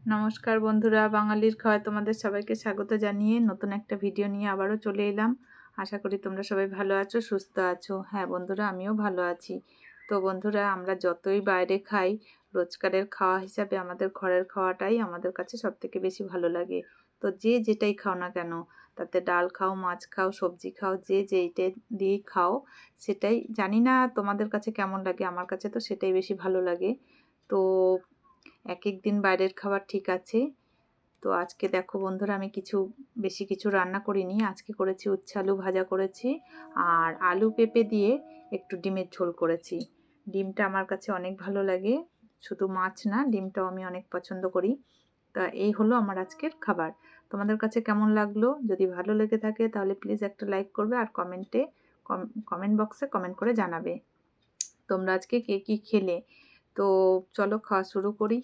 নমস্কার বন্ধুরা, বাঙালির খাওয়ায় তোমাদের সবাইকে স্বাগত জানিয়ে নতুন একটা ভিডিও নিয়ে আবারও চলে এলাম। আশা করি তোমরা সবাই ভালো আছো, সুস্থ আছো। হ্যাঁ বন্ধুরা, আমিও ভালো আছি। তো বন্ধুরা, আমরা যতই বাইরে খাই, রোজকারের খাওয়া হিসাবে আমাদের ঘরের খাওয়াটাই আমাদের কাছে সবথেকে বেশি ভালো লাগে। তো যে যেটাই খাও না কেন, তাতে ডাল খাও, মাছ খাও, সবজি খাও, যে যেইটা দিয়েই খাও, সেটাই জানি না তোমাদের কাছে কেমন লাগে, আমার কাছে তো সেটাই বেশি ভালো লাগে। তো এক এক দিন বাইরের খাবার ঠিক আছে। তো আজকে দেখো বন্ধুরা, আমি কিছু, বেশি কিছু রান্না করিনি। আজকে করেছি উচ্ছে আলু ভাজা করেছি আর আলু পেঁপে দিয়ে একটু ডিমের ঝোল করেছি। ডিমটা আমার কাছে অনেক ভালো লাগে, শুধু মাছ না, ডিমটাও আমি অনেক পছন্দ করি। তা এই হলো আমার আজকের খাবার। তোমাদের কাছে কেমন লাগল? যদি ভালো লেগে থাকে তাহলে প্লিজ একটা লাইক করবে আর কমেন্টে কমেন্ট বক্সে কমেন্ট করে জানাবে। তোমরা আজকে কে কী খেলে? তো চলো খাওয়া শুরু করি।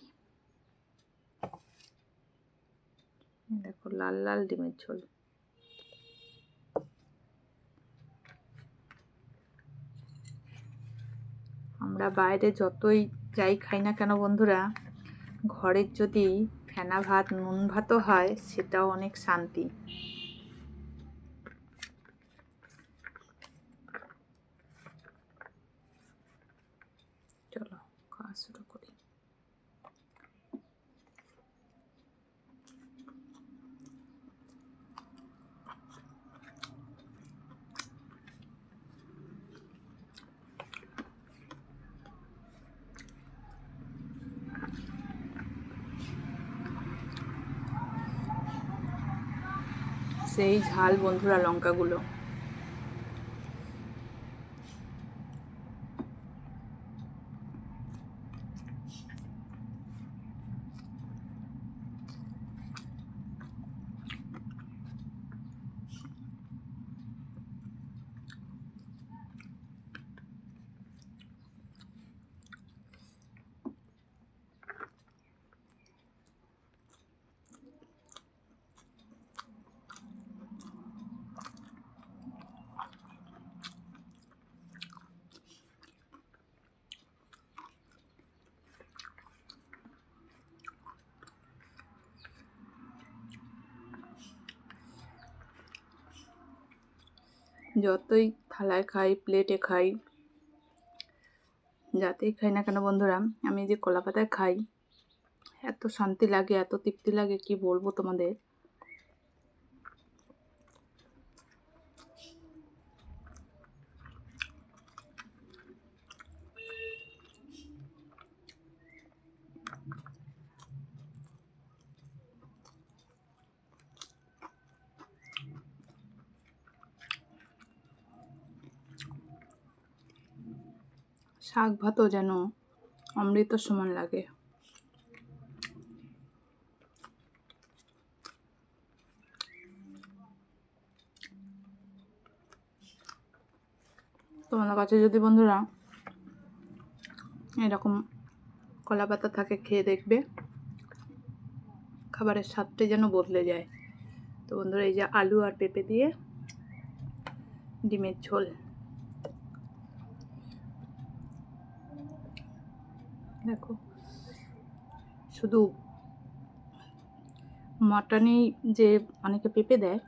দেখো লাল লাল ডিমের ঝোল। আমরা বাইরে যতই যাই খাই না কেন বন্ধুরা, ঘরের যদি ফেনা ভাত, নুন ভাতও হয়, সেটাও অনেক শান্তি। চলো, খাওয়া শুরু করি সেই ঝাল বন্ধুরা লঙ্কাগুলো। যতই থালায় খাই প্লেটে খাই, যাতেই খাই না কেন বন্ধুরা, আমি যে কলাপাতায় খাই, এত শান্তি লাগে, এত তৃপ্তি লাগে, কি বলব তোমাদের? শাক ভাতও যেন অমৃত সমান লাগে। তোমাদের কাছে যদি বন্ধুরা এরকম কলা পাতা থাকে, খেয়ে দেখবে, খাবারের স্বাদটাই যেন বদলে যায়। তো বন্ধুরা, এই যে আলু আর পেঁপে দিয়ে ডিমের ঝোল। দেখো। শুধু মটনেই যে অনেকে পেঁপে দেয়,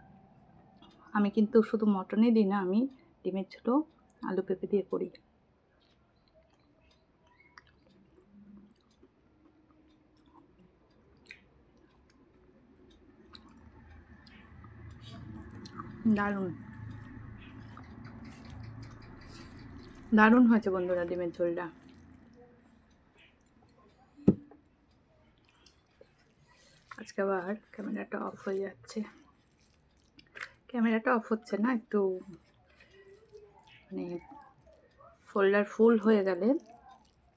আমি কিন্তু শুধু মটনেই দিই না, আমি ডিমের ছোটো আলু পেঁপে দিয়ে করি। দারুণ। দারুণ হয়েছে বন্ধুরা ডিমের ঝোলটা। আজকে আবার ক্যামেরাটা অফ হয়ে যাচ্ছে। ক্যামেরাটা অফ হচ্ছে না, একটু মানে ফোল্ডার ফুল হয়ে গেলে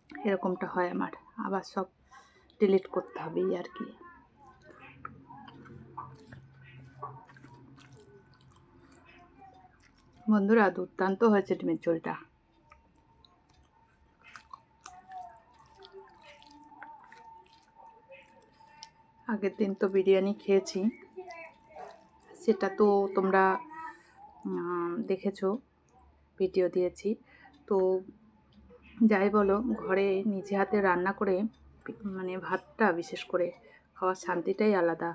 এরকমটা হয় আমার। আবার সব ডিলিট করতে হবে আর কি। বন্ধুরা, দুর্দান্ত হয়েছে ডিমের ঝোলটা। আগের দিন তো বিরিয়ানি খেয়েছি। সেটা তো তোমরা দেখেছ, ভিডিও দিয়েছি। তো যাই বলো, ঘরে নিজে হাতে রান্না করে মানে ভাতটা বিশেষ করে খাওয়ার শান্তিটাই আলাদা।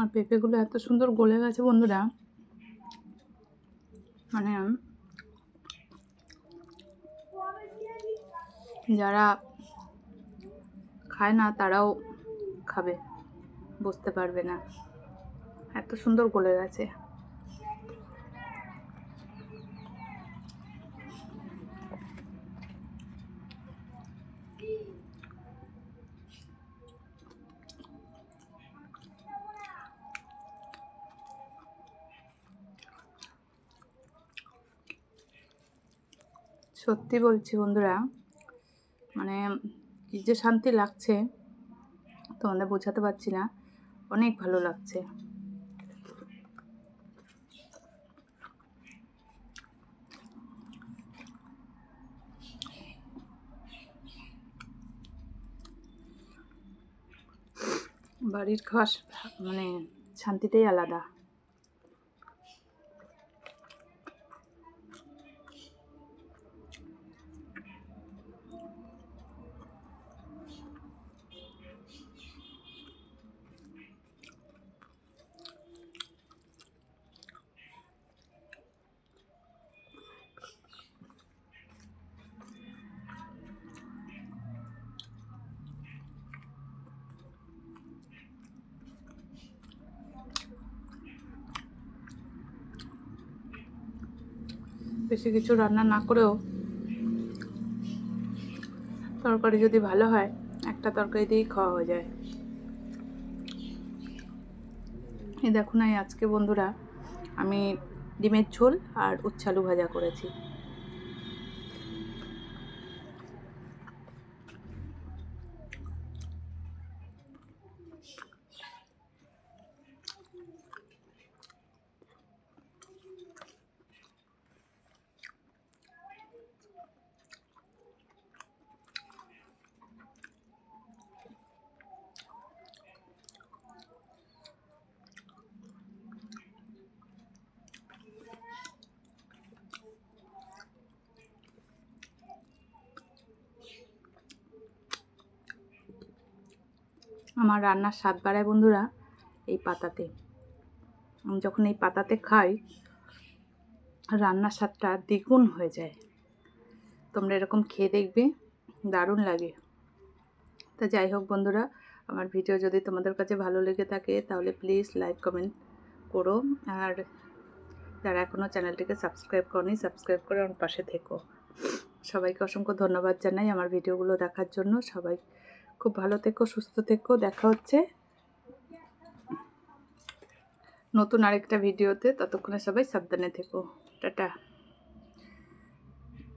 আর পেঁপেগুলো এত সুন্দর গলে গেছে বন্ধুরা। মানে যারা খায় না, তারাও খাবে, বুঝতে পারবে না। এত সুন্দর গলে গেছে। সত্যি বলছি বন্ধুরা মানে কী যে শান্তি লাগছে তোমাদের বোঝাতে পারছি না, অনেক ভালো লাগছে। বাড়ির খাওয়া মানে শান্তিটাই আলাদা। বেশি কিছু রান্না না করেও তরকারি যদি ভালো হয়, একটা তরকারি দিয়েই খাওয়া হয়ে যায়। এই দেখুন আজকে বন্ধুরা, আমি ডিমের ঝোল আর উচ্ছালু ভাজা করেছি। আমার রান্নার স্বাদ বাড়ায় বন্ধুরা এই পাতাতে। আমি যখন এই পাতাতে খাই, রান্নার স্বাদটা দ্বিগুণ হয়ে যায়। তোমরা এরকম খেয়ে দেখবে, দারুণ লাগে। তা যাই হোক বন্ধুরা, আমার ভিডিও যদি তোমাদের কাছে ভালো লেগে থাকে, তাহলে প্লিজ লাইক কমেন্ট করো। আর যারা এখনও চ্যানেলটিকে সাবস্ক্রাইব করনি সাবস্ক্রাইব করে আমার পাশে থেকো। সবাইকে অসংখ্য ধন্যবাদ জানাই আমার ভিডিওগুলো দেখার জন্য। সবাই খুব ভালো থেকো, সুস্থ থেকো, দেখা হচ্ছে নতুন আরেকটা ভিডিওতে। ততক্ষণে সবাই সাবধানে থেকো। টাটা।